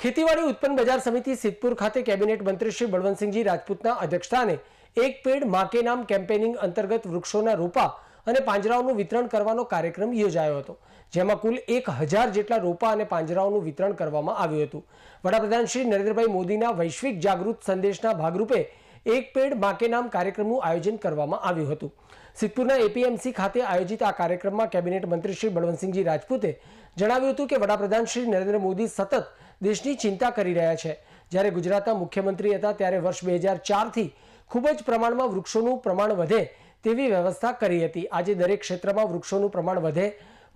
ખેતીવાડી ઉત્પન્ન બજાર સમિતિ સિદ્ધપુર ખાતે કેબિનેટ મંત્રી શ્રી બળવંતસિંહજી રાજપૂતના અધ્યક્ષસ્થાને એક પેડ માકે નામ કેમ્પેનિંગ અંતર્ગત વૃક્ષોના રોપા અને પાંજરાઓનું વિતરણ કરવાનો કાર્યક્રમ યોજાયો હતો, જેમાં કુલ એક હજાર જેટલા રોપા અને પાંજરાઓનું વિતરણ કરવામાં આવ્યું હતું. વડાપ્રધાન શ્રી નરેન્દ્રભાઈ મોદીના વૈશ્વિક જાગૃત સંદેશના ભાગરૂપે એક પેડ માકે નામ કાર્યક્રમનું આયોજન કરવામાં આવ્યું હતું. સિદ્ધપુરના એપીએમસી ખાતે આયોજિત આ કાર્યક્રમમાં કેબિનેટ મંત્રી શ્રી બળવંતસિંહજી રાજપૂતે જણાવ્યું હતું કે વડાપ્રધાન શ્રી નરેન્દ્ર મોદી સતત દેશની ચિંતા કરી રહ્યા છે. જ્યારે ગુજરાતના મુખ્યમંત્રી હતા ત્યારે વર્ષ બે હજાર ચારથી ખૂબ જ પ્રમાણમાં વૃક્ષોનું પ્રમાણ વધે તેવી વ્યવસ્થા કરી હતી. આજે દરેક ક્ષેત્રમાં વૃક્ષોનું પ્રમાણ વધે,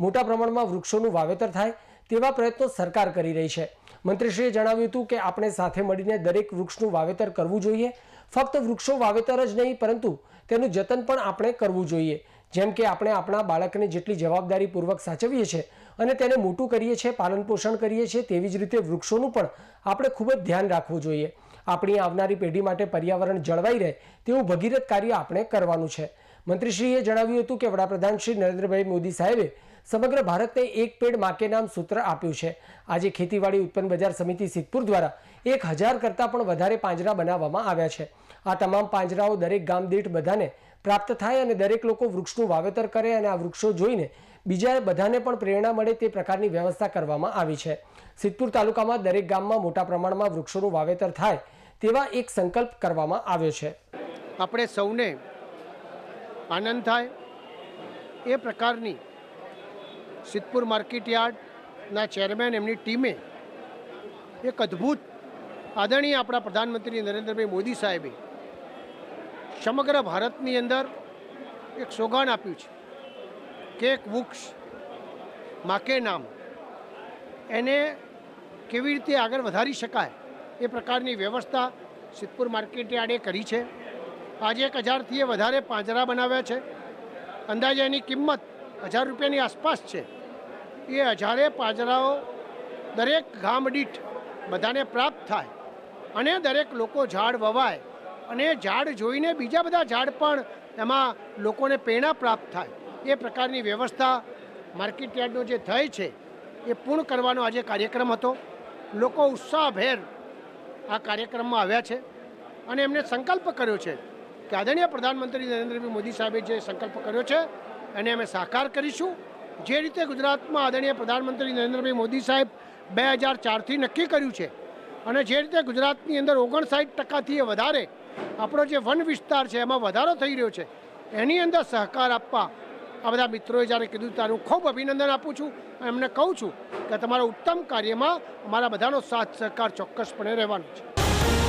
મોટા પ્રમાણમાં વૃક્ષોનું વાવેતર થાય તેવા પ્રયત્નો સરકાર કરી રહી છે. મંત્રીશ્રીએ જણાવ્યું હતું કે આપણે સાથે મળીને દરેક વૃક્ષનું વાવેતર કરવું જોઈએ. ફક્ત વૃક્ષો વાવેતર જ નહીં, પરંતુ તેનું જતન પણ આપણે કરવું જોઈએ. જેમ કે આપણે આપણા બાળકને જેટલી જવાબદારીપૂર્વક સાચવીએ છીએ અને તેને મોટું કરીએ છીએ, પાલન પોષણ કરીએ છીએ, તેવી જ રીતે વૃક્ષોનું પણ આપણે ખૂબ જ ધ્યાન રાખવું જોઈએ. આપણી આવનારી પેઢી માટે પર્યાવરણ જળવાઈ રહે તેવું ભગીરથ કાર્ય આપણે કરવાનું છે. મંત્રીશ્રીએ જણાવ્યું હતું કે વડાપ્રધાન શ્રી નરેન્દ્રભાઈ મોદી સાહેબે સમગ્ર ભારતને એક પેડ માકે નામ સૂત્ર આપ્યું છે. આજે ખેતીવાડી ઉત્પન્ન બજાર સમિતિ સિદ્ધપુર દ્વારા એક હજાર કરતાં પણ વધારે પાંજરા બનાવવામાં આવ્યા છે. આ તમામ પાંજરાઓ દરેક ગામ દીઠ બધાને પ્રાપ્ત થાય અને દરેક લોકો વૃક્ષનું વાવેતર કરે અને આ વૃક્ષો જોઈને બીજા બધાને પણ પ્રેરણા મળે તે પ્રકારની વ્યવસ્થા કરવામાં આવી છે. સિદ્ધપુર તાલુકામાં દરેક ગામમાં મોટા પ્રમાણમાં વૃક્ષોનું વાવેતર થાય તેવા એક સંકલ્પ કરવામાં આવ્યો છે. આપણે સૌને આનંદ થાય. એ પ્રકારની સિદ્ધપુર માર્કેટ યાર્ડના ચેરમેન એમની ટીમે એક અદ્ભુત આદરણીય આપણા પ્રધાનમંત્રી નરેન્દ્રભાઈ મોદી સાહેબે સમગ્ર ભારતની અંદર એક સોગાન આપ્યું છે. કે એક વૃક્ષ, માકે નામ, એને કેવી રીતે આગળ વધારી શકાય એ પ્રકારની વ્યવસ્થા સિદ્ધપુર માર્કેટ યાર્ડે કરી છે. આજે એક હજારથી વધારે પાંજરા બનાવ્યા છે. અંદાજે એની કિંમત હજાર રૂપિયાની આસપાસ છે. એ હજારે પાંજરાઓ દરેક ગામ દીઠ બધાને પ્રાપ્ત થાય અને દરેક લોકો ઝાડ વવાય અને ઝાડ જોઈને બીજા બધા ઝાડ પણ એમાં લોકોને પ્રેરણા પ્રાપ્ત થાય. એ પ્રકારની વ્યવસ્થા માર્કેટ યાર્ડનો જે થઈ છે, એ પૂર્ણ કરવાનો આજે કાર્યક્રમ હતો. લોકો ઉત્સાહભેર આ કાર્યક્રમમાં આવ્યા છે અને એમને સંકલ્પ કર્યો છે કે આદરણીય પ્રધાનમંત્રી નરેન્દ્રભાઈ મોદી સાહેબે જે સંકલ્પ કર્યો છે, એને અમે સાકાર કરીશું. જે રીતે ગુજરાતમાં આદરણીય પ્રધાનમંત્રી નરેન્દ્રભાઈ મોદી સાહેબ બે હજાર ચારથી નક્કી કર્યું છે અને જે રીતે ગુજરાતની અંદર ઓગણસાઠ ટકાથી એ વધારે આપણો જે વન વિસ્તાર છે, એમાં વધારો થઈ રહ્યો છે, એની અંદર સહકાર આપવા આ બધા મિત્રોએ જ્યારે કીધું ત્યારે હું ખૂબ અભિનંદન આપું છું એમને કહું છું કે તમારા ઉત્તમ કાર્યમાં અમારા બધાનો સાથ સહકાર ચોક્કસપણે રહેવાનો છે.